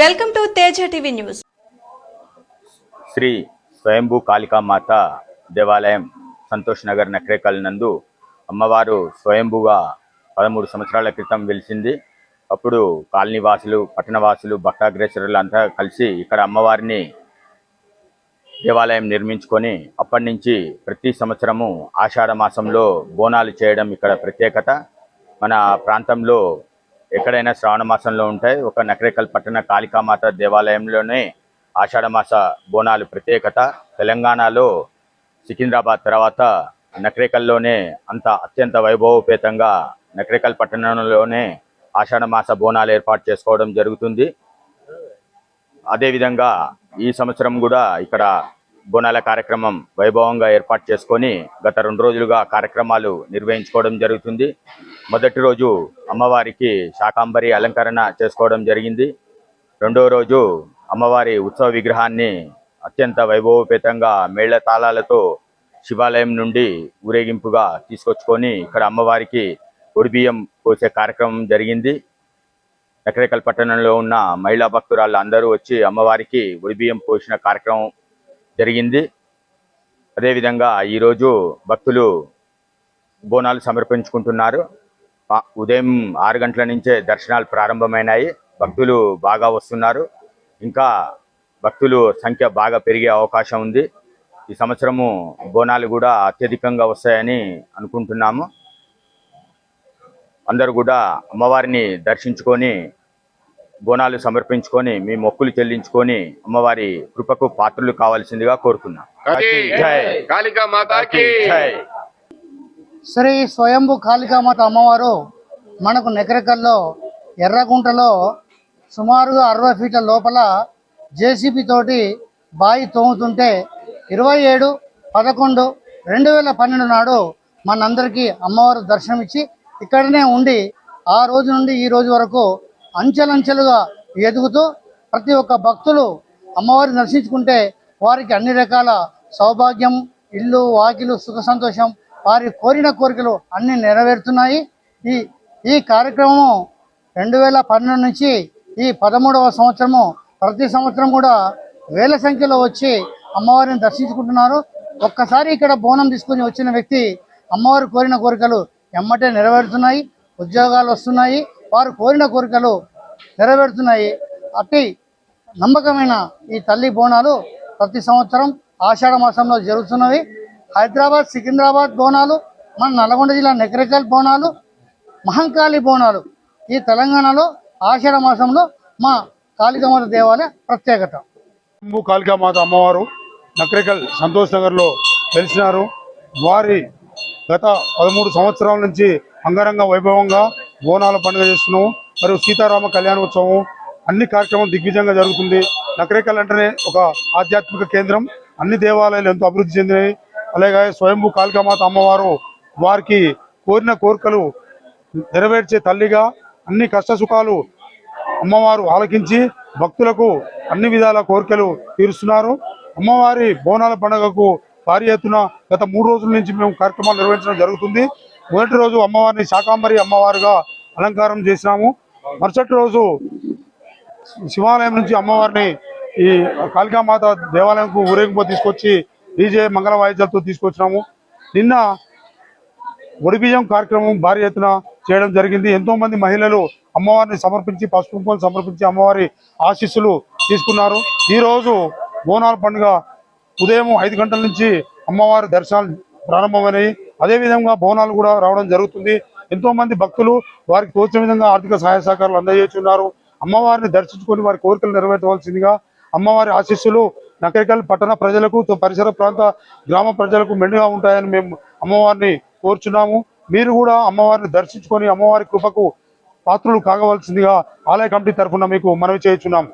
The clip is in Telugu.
Welcome to Teja TV news. Shri Swayambhu Kalikamata దేవాలయం సంతోష్ నగర్ నక్రేకల్ నందు అమ్మవారు స్వయంభూగా పదమూడు సంవత్సరాల క్రితం వెలిసింది. అప్పుడు కాలనీవాసులు పట్టణవాసులు భక్తాగ్రేసరులు అంతా కలిసి ఇక్కడ అమ్మవారిని దేవాలయం నిర్మించుకొని అప్పటి నుంచి ప్రతి సంవత్సరము ఆషాఢ మాసంలో బోనాలు చేయడం ఇక్కడ ప్రత్యేకత. మన ప్రాంతంలో ఎక్కడైనా శ్రావణ మాసంలో ఉంటాయి. ఒక నకరేకల్ పట్టణ కాళికామాత దేవాలయంలోనే ఆషాఢమాస బోనాలు ప్రత్యేకత. తెలంగాణలో సికింద్రాబాద్ తర్వాత నకరేకల్లోనే అంత అత్యంత వైభవోపేతంగా నకరేకల్ పట్టణంలోనే ఆషాఢమాస బోనాలు ఏర్పాటు చేసుకోవడం జరుగుతుంది. అదేవిధంగా ఈ సంవత్సరం కూడా ఇక్కడ బోనాల కార్యక్రమం వైభవంగా ఏర్పాటు చేసుకొని గత రెండు రోజులుగా కార్యక్రమాలు నిర్వహించుకోవడం జరుగుతుంది. మొదటి రోజు అమ్మవారికి శాకాంబరి అలంకరణ చేసుకోవడం జరిగింది. రెండో రోజు అమ్మవారి ఉత్సవ విగ్రహాన్ని అత్యంత వైభవోపేతంగా మేళ తాళాలతో శివాలయం నుండి ఊరేగింపుగా తీసుకొచ్చుకొని ఇక్కడ అమ్మవారికి ఉడిబియ్యం పోసే కార్యక్రమం జరిగింది. నకరేకల్ పట్టణంలో ఉన్న మహిళా భక్తురాళ్ళు అందరూ వచ్చి అమ్మవారికి ఉడిబియ్యం పోసిన కార్యక్రమం జరిగింది. అదేవిధంగా ఈరోజు భక్తులు బోనాలు సమర్పించుకుంటున్నారు. ఉదయం ఆరు గంటల నుంచే దర్శనాలు ప్రారంభమైనాయి. భక్తులు బాగా వస్తున్నారు. ఇంకా భక్తులు సంఖ్య బాగా పెరిగే అవకాశం ఉంది. ఈ సంవత్సరము బోనాలు కూడా అత్యధికంగా వస్తాయని అనుకుంటున్నాము. అందరూ కూడా అమ్మవారిని దర్శించుకొని బోనాలు సమర్పించుకొని మీ మొక్కులు చెల్లించుకొని అమ్మవారి కృపకు పాత్రలు కావాల్సిందిగా జై. శ్రీ స్వయంభు కాళికామాత అమ్మవారు మనకు నెకరకల్లో ఎర్రగుంటలో సుమారుగా అరవై ఫీట్ల లోపల జేసీబీ తోటి బావి తోముతుంటే ఇరవై ఏడు పదకొండు రెండు వేల పన్నెండు నాడు మనందరికీ అమ్మవారు దర్శనమిచ్చి ఇక్కడనే ఉండి ఆ రోజు నుండి ఈ రోజు వరకు అంచెలంచెలుగా ఎదుగుతూ ప్రతి ఒక్క భక్తులు అమ్మవారిని దర్శించుకుంటే వారికి అన్ని రకాల సౌభాగ్యం ఇల్లు వాకిలు సుఖ సంతోషం వారి కోరిన కోరికలు అన్ని నెరవేరుతున్నాయి. ఈ ఈ కార్యక్రమం రెండు వేల పన్నెండు నుంచి ఈ పదమూడవ సంవత్సరము ప్రతి సంవత్సరం కూడా వేల సంఖ్యలో వచ్చి అమ్మవారిని దర్శించుకుంటున్నారు. ఒక్కసారి ఇక్కడ బోనం తీసుకుని వచ్చిన వ్యక్తి అమ్మవారు కోరిన కోరికలు ఎమ్మటే నెరవేరుతున్నాయి ఉద్యోగాలు వస్తున్నాయి. వారు కోరిన కోరికలు నెరవేరుతున్నాయి. అట్టి నమ్మకమైన ఈ తల్లి బోనాలు ప్రతి సంవత్సరం ఆషాఢ మాసంలో జరుగుతున్నవి. హైదరాబాద్ సికింద్రాబాద్ బోనాలు మన నల్గొండ జిల్లా నెకరికల్ బోనాలు మహంకాళి బోనాలు. ఈ తెలంగాణలో ఆషాఢ మాసంలో మా కాళికామాత దేవాలయ ప్రత్యేకత. కాళికామాత అమ్మవారు నకరికల్ సంతోష్ నగర్లో తెలిసినారు వారి గత పదమూడు సంవత్సరాల నుంచి అంగరంగ వైభవంగా బోనాల పండుగ చేస్తున్నాము మరియు సీతారామ కళ్యాణోత్సవం అన్ని కార్యక్రమం దిగ్విజయంగా జరుగుతుంది. నకరేకల్ అంటేనే ఒక ఆధ్యాత్మిక కేంద్రం అన్ని దేవాలయాలు ఎంతో అభివృద్ధి చెందినాయి అలాగే స్వయంభూ కాళికామాత అమ్మవారు వారికి కోరిన కోరికలు నెరవేర్చే తల్లిగా అన్ని కష్ట సుఖాలు అమ్మవారు ఆలకించి భక్తులకు అన్ని విధాల కోరికలు తీరుస్తున్నారు. అమ్మవారి బోనాల పండుగకు భారీ ఎత్తున గత మూడు రోజుల నుంచి మేము కార్యక్రమాలు నిర్వహించడం జరుగుతుంది. మొదటి రోజు అమ్మవారిని శాకాంబరి అమ్మవారుగా అలంకారం చేసినాము. మరుసటి రోజు శివాలయం నుంచి అమ్మవారిని ఈ కాళికామాత దేవాలయంకు ఊరేగింపు తీసుకొచ్చి డీజే మంగళ వాయిద్యాలతో తీసుకొచ్చినాము. నిన్న ఒడిబియ్యం కార్యక్రమం భారీ ఎత్తున చేయడం జరిగింది. ఎంతో మంది మహిళలు అమ్మవారిని సమర్పించి పసుపు సమర్పించి అమ్మవారి ఆశీస్సులు తీసుకున్నారు. ఈరోజు బోనాల పండుగ ఉదయం ఐదు గంటల నుంచి అమ్మవారి దర్శనాలు ప్రారంభమైనాయి అదే విధంగా బోనాలు కూడా రావడం జరుగుతుంది. ఎంతో మంది భక్తులు వారికి తోచిన విధంగా ఆర్థిక సహాయ సహకారాలు అందజేస్తున్నారు. అమ్మవారిని దర్శించుకొని వారి కోరికలు నెరవేర్చవలసిందిగా అమ్మవారి ఆశీస్సులు నకరికల్ పట్టణ ప్రజలకు తో- పరిసర ప్రాంత గ్రామ ప్రజలకు మెండుగా ఉంటాయని మేము అమ్మవారిని కోరుచున్నాము. మీరు కూడా అమ్మవారిని దర్శించుకొని అమ్మవారి కృపకు పాత్రలు కాగవలసిందిగా ఆలయ కమిటీ తరఫున మీకు మనవి చేయుచున్నాము.